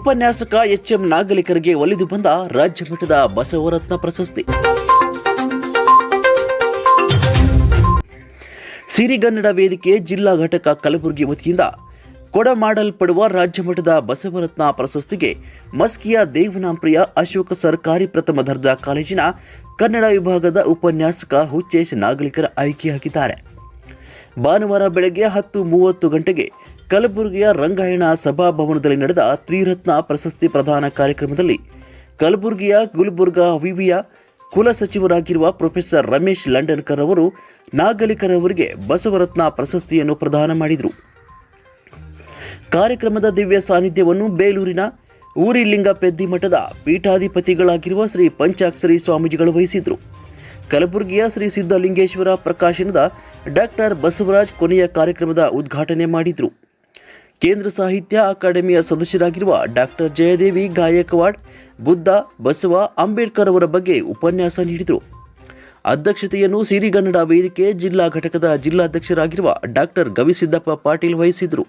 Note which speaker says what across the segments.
Speaker 1: ಉಪನ್ಯಾಸಕ H M ನಾಗಲಿಕರಿಗೆ ಒಲಿದು ಬಂದ ರಾಜ್ಯ ಮಟ್ಟದ ಬಸವರತ್ನ ಪ್ರಶಸ್ತಿ. ಸಿರಿಗನ್ನಡ ವೇದಿಕೆ ಜಿಲ್ಲಾ ಘಟಕ ಕಲಬುರಗಿ ವತಿಯಿಂದ ಕೊಡಮಾಡಲ್ಪಡುವ ರಾಜ್ಯ ಮಟ್ಟದ ಬಸವರತ್ನ ಪ್ರಶಸ್ತಿಗೆ ಮಸ್ಕಿಯ ದೇವನಾಂಪ್ರಿಯ ಅಶೋಕ ಸರ್ಕಾರಿ ಪ್ರಥಮ ದರ್ಜಾ ಕಾಲೇಜಿನ ಕನ್ನಡ ವಿಭಾಗದ ಉಪನ್ಯಾಸಕ ಹುಚ್ಚೇಶ್ ನಾಗಲಿಕರ ಆಯ್ಕೆಯಾಗಿದ್ದಾರೆ ಭಾನುವಾರ ಬೆಳಗ್ಗೆ ಹತ್ತು ಮೂವತ್ತು ಗಂಟೆಗೆ ಕಲಬುರಗಿಯ ರಂಗಾಯಣ ಸಭಾಭವನದಲ್ಲಿ ನಡೆದ ತ್ರಿರತ್ನ ಪ್ರಶಸ್ತಿ ಪ್ರದಾನ ಕಾರ್ಯಕ್ರಮದಲ್ಲಿ ಕಲಬುರಗಿಯ ಗುಲ್ಬುರ್ಗಾ ವಿವಿಯ ಕುಲಸಚಿವರಾಗಿರುವ ಪ್ರೊಫೆಸರ್ ರಮೇಶ್ ಲಂಡನ್ಕರ್ ಅವರು ನಾಗಲಿಕರ್ ಅವರಿಗೆ ಬಸವರತ್ನ ಪ್ರಶಸ್ತಿಯನ್ನು ಪ್ರದಾನ ಮಾಡಿದರು. ಕಾರ್ಯಕ್ರಮದ ದಿವ್ಯ ಸಾನ್ನಿಧ್ಯವನ್ನು ಬೇಲೂರಿನ ಊರಿಲಿಂಗ ಪೆದ್ದಿ ಮಠದ ಪೀಠಾಧಿಪತಿಗಳಾಗಿರುವ ಶ್ರೀ ಪಂಚಾಕ್ಷರಿ ಸ್ವಾಮೀಜಿಗಳು ವಹಿಸಿದ್ರು ಕಲಬುರಗಿಯ ಶ್ರೀ ಸಿದ್ಧಲಿಂಗೇಶ್ವರ ಪ್ರಕಾಶನದ ಡಾಕ್ಟರ್ ಬಸವರಾಜ್ ಕೊನೆಯ ಕಾರ್ಯಕ್ರಮದ ಉದ್ಘಾಟನೆ ಮಾಡಿದರು. ಕೇಂದ್ರ ಸಾಹಿತ್ಯ ಅಕಾಡೆಮಿಯ ಸದಸ್ಯರಾಗಿರುವ ಡಾಕ್ಟರ್ ಜಯದೇವಿ ಗಾಯಕ್ವಾಡ್, ಬುದ್ಧ ಬಸವ ಅಂಬೇಡ್ಕರ್ ಅವರ ಬಗ್ಗೆ ಉಪನ್ಯಾಸ ನೀಡಿದರು. ಅಧ್ಯಕ್ಷತೆಯನ್ನು ಸಿರಿಗನ್ನಡ ವೇದಿಕೆ ಜಿಲ್ಲಾ ಘಟಕದ ಜಿಲ್ಲಾಧ್ಯಕ್ಷರಾಗಿರುವ ಡಾಕ್ಟರ್ ಗವಿಸಿದ್ದಪ್ಪ ಪಾಟೀಲ್ ವಹಿಸಿದರು.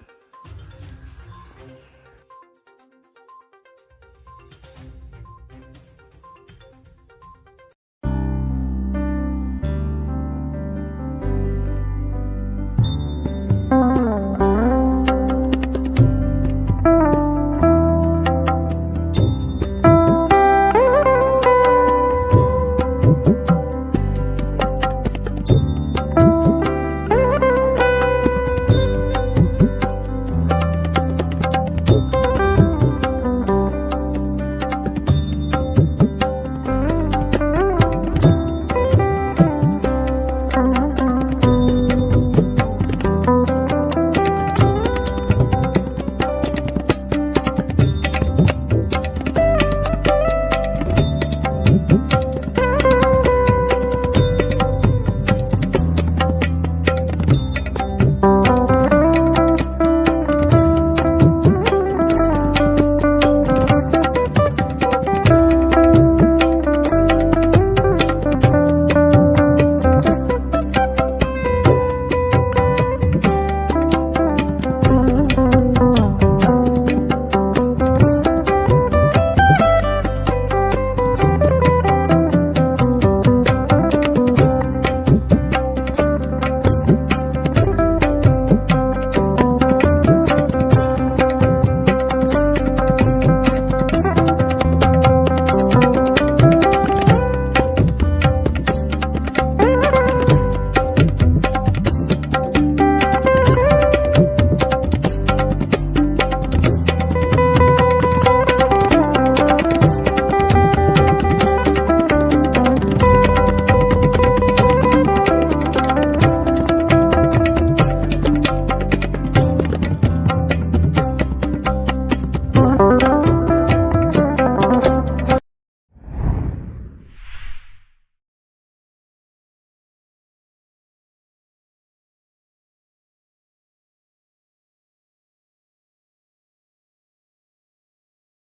Speaker 1: Música